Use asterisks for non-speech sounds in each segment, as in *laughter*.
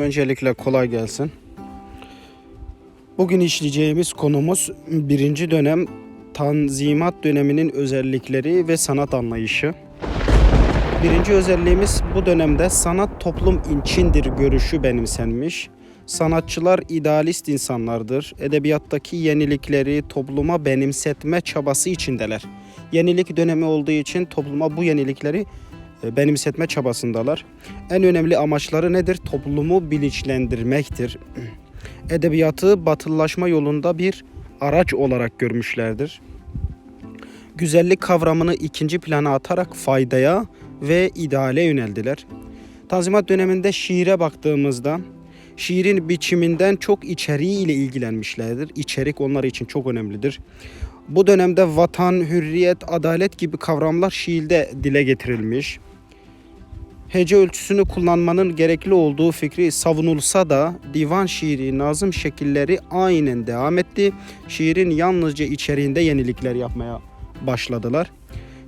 Öncelikle kolay gelsin. Bugün işleyeceğimiz konumuz birinci dönem Tanzimat döneminin özellikleri ve sanat anlayışı. Birinci özelliğimiz bu dönemde sanat toplum içindir görüşü benimsenmiş. Sanatçılar idealist insanlardır. Edebiyattaki yenilikleri topluma benimsetme çabası içindeler. Yenilik dönemi olduğu için topluma bu yenilikleri benimsetme çabasındalar. En önemli amaçları nedir? Toplumu bilinçlendirmektir. Edebiyatı batılılaşma yolunda bir araç olarak görmüşlerdir. Güzellik kavramını ikinci plana atarak faydaya ve ideale yöneldiler. Tanzimat döneminde şiire baktığımızda şiirin biçiminden çok içeriği ile ilgilenmişlerdir. İçerik onlar için çok önemlidir. Bu dönemde vatan, hürriyet, adalet gibi kavramlar şiirde dile getirilmiş hece ölçüsünü kullanmanın gerekli olduğu fikri savunulsa da divan şiiri nazım şekilleri aynen devam etti. Şiirin yalnızca içeriğinde yenilikler yapmaya başladılar.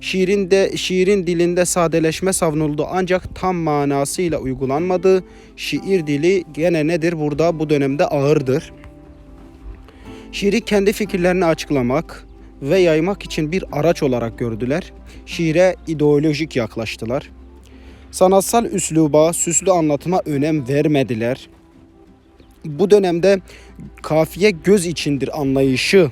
Şiirin de şiirin dilinde sadeleşme savunuldu ancak tam manasıyla uygulanmadı. Şiir dili gene nedir burada bu dönemde ağırdır. Şiiri kendi fikirlerini açıklamak ve yaymak için bir araç olarak gördüler. Şiire ideolojik yaklaştılar. Sanatsal üsluba, süslü anlatıma önem vermediler. Bu dönemde kafiye göz içindir anlayışı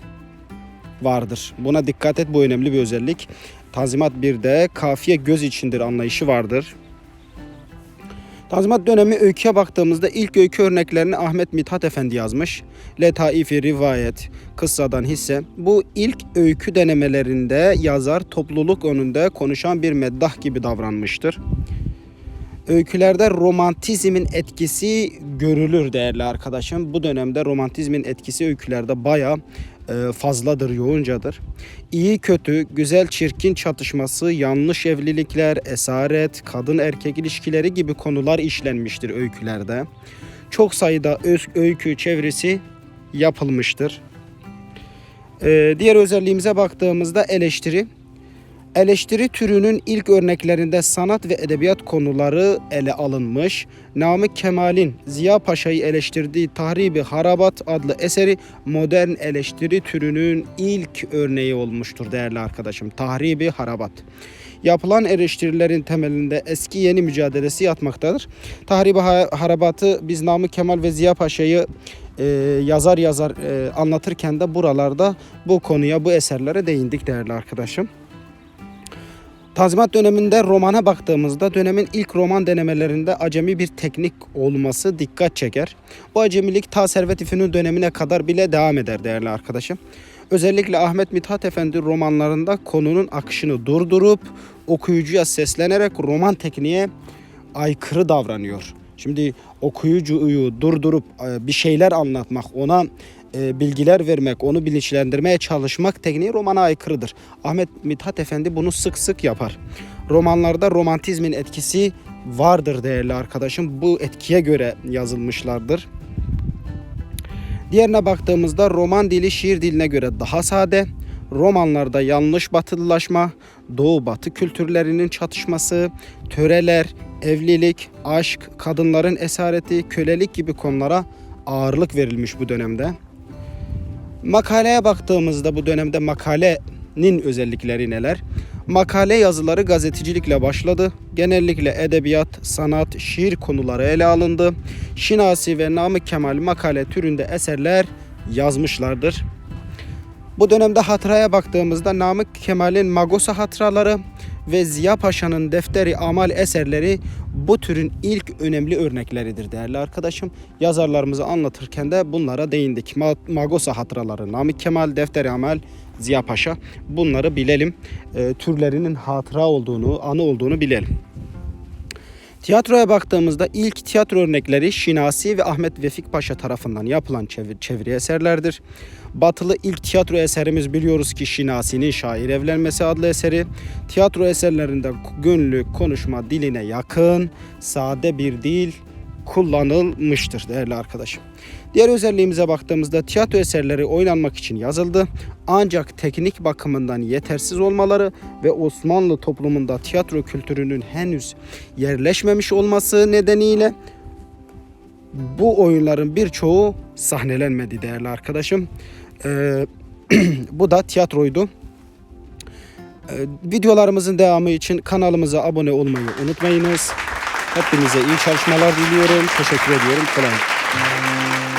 vardır. Buna dikkat et bu önemli bir özellik. Tanzimat 1'de kafiye göz içindir anlayışı vardır. Tanzimat dönemi öyküye baktığımızda ilk öykü örneklerini Ahmet Mithat Efendi yazmış. Letaifi rivayet, kıssadan hisse. Bu ilk öykü denemelerinde yazar topluluk önünde konuşan bir meddah gibi davranmıştır. Öykülerde romantizmin etkisi görülür değerli arkadaşım. Bu dönemde romantizmin etkisi öykülerde baya e, fazladır, yoğuncadır. İyi kötü, güzel çirkin çatışması, yanlış evlilikler, esaret, kadın erkek ilişkileri gibi konular işlenmiştir öykülerde. Çok sayıda öykü çevresi yapılmıştır. E, diğer özelliğimize baktığımızda eleştiri. Eleştiri türünün ilk örneklerinde sanat ve edebiyat konuları ele alınmış. Namık Kemal'in Ziya Paşa'yı eleştirdiği Tahribi Harabat adlı eseri modern eleştiri türünün ilk örneği olmuştur değerli arkadaşım. Tahribi Harabat. Yapılan eleştirilerin temelinde eski yeni mücadelesi yatmaktadır. Tahribi Harabat'ı biz Namık Kemal ve Ziya Paşa'yı e, yazar yazar e, anlatırken de buralarda bu konuya, bu eserlere değindik değerli arkadaşım. Tanzimat döneminde romana baktığımızda dönemin ilk roman denemelerinde acemi bir teknik olması dikkat çeker. Bu acemilik ta Servet İfünün dönemine kadar bile devam eder değerli arkadaşım. Özellikle Ahmet Mithat Efendi romanlarında konunun akışını durdurup okuyucuya seslenerek roman tekniğe aykırı davranıyor. Şimdi okuyucuyu durdurup e, bir şeyler anlatmak, ona e, bilgiler vermek, onu bilinçlendirmeye çalışmak tekniği romana aykırıdır. Ahmet Mithat Efendi bunu sık sık yapar. Romanlarda romantizmin etkisi vardır değerli arkadaşım. Bu etkiye göre yazılmışlardır. Diğerine baktığımızda roman dili şiir diline göre daha sade. Romanlarda yanlış batılılaşma, doğu batı kültürlerinin çatışması, töreler, evlilik, aşk, kadınların esareti, kölelik gibi konulara ağırlık verilmiş bu dönemde. Makaleye baktığımızda bu dönemde makalenin özellikleri neler? Makale yazıları gazetecilikle başladı. Genellikle edebiyat, sanat, şiir konuları ele alındı. Şinasi ve Namık Kemal makale türünde eserler yazmışlardır. Bu dönemde hatıraya baktığımızda Namık Kemal'in Magosa hatıraları ve Ziya Paşa'nın defteri amal eserleri bu türün ilk önemli örnekleridir değerli arkadaşım. Yazarlarımızı anlatırken de bunlara değindik. Magosa hatıraları, Namık Kemal, defteri amal, Ziya Paşa bunları bilelim. E, türlerinin hatıra olduğunu, anı olduğunu bilelim. Tiyatroya baktığımızda ilk tiyatro örnekleri Şinasi ve Ahmet Vefik Paşa tarafından yapılan çevir, çeviri eserlerdir. Batılı ilk tiyatro eserimiz biliyoruz ki Şinasi'nin Şair Evlenmesi adlı eseri. Tiyatro eserlerinde günlük konuşma diline yakın, sade bir dil kullanılmıştır değerli arkadaşım. Diğer özelliğimize baktığımızda tiyatro eserleri oynanmak için yazıldı. Ancak teknik bakımından yetersiz olmaları ve Osmanlı toplumunda tiyatro kültürünün henüz yerleşmemiş olması nedeniyle bu oyunların birçoğu sahnelenmedi değerli arkadaşım. Ee, *clears throat* bu da tiyatroydu. Ee, videolarımızın devamı için kanalımıza abone olmayı unutmayınız. Hepinize iyi çalışmalar diliyorum. Teşekkür ediyorum. Kolay gelsin.